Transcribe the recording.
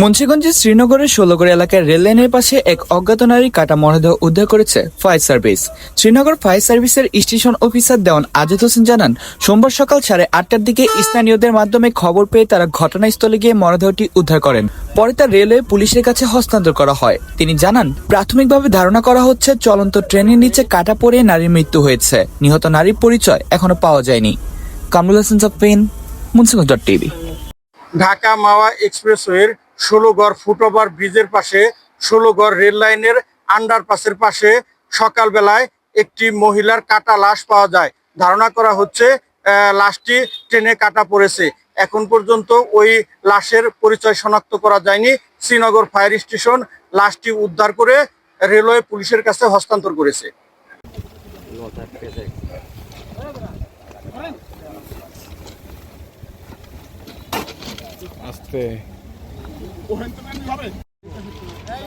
মুন্সিগঞ্জের শ্রীনগরের ষোলগড় এলাকার রেল লাইনের পাশে এক অজ্ঞাত নারী কাটা মরদেহ উদ্ধার করেছে ফায়ার সার্ভিস। শ্রীনগর ফায়ার সার্ভিসের স্টেশন অফিসার দেওয়ান আজিদ হোসেন জানান, সোমবার সকাল সাড়ে আটটার দিকে স্থানীয়দের মাধ্যমে খবর পেয়ে তারা ঘটনাস্থলে গিয়ে মরদেহটি উদ্ধার করেন। পরে তা রেলওয়ে পুলিশের কাছে হস্তান্তর করা হয়। তিনি জানান, প্রাথমিকভাবে ধারণা করা হচ্ছে চলন্ত ট্রেনের নিচে কাটা পড়ে নারীর মৃত্যু হয়েছে। নিহত নারীর পরিচয় এখনও পাওয়া যায়নি। কামরুল হাসান সাফিন মুন্সিগঞ্জ টিভি। ঢাকা মাওয়া এক্সপ্রেসওয়ের ষোলোগড় ফুটওভার ব্রিজের পাশে ষোলোগড় রেল লাইনের আন্ডারপাসের পাশে সকালবেলায় একটি মহিলার কাটা লাশ পাওয়া যায়। ধারণা করা হচ্ছে লাশটি ট্রেনে কাটা পড়েছে। এখন পর্যন্ত ওই লাশের পরিচয় শনাক্ত করা যায়নি। শ্রীনগর ফায়ার স্টেশন লাশটি উদ্ধার করে রেলওয়ে পুলিশের কাছে হস্তান্তর করেছে। আস্তে। o gente de nivel.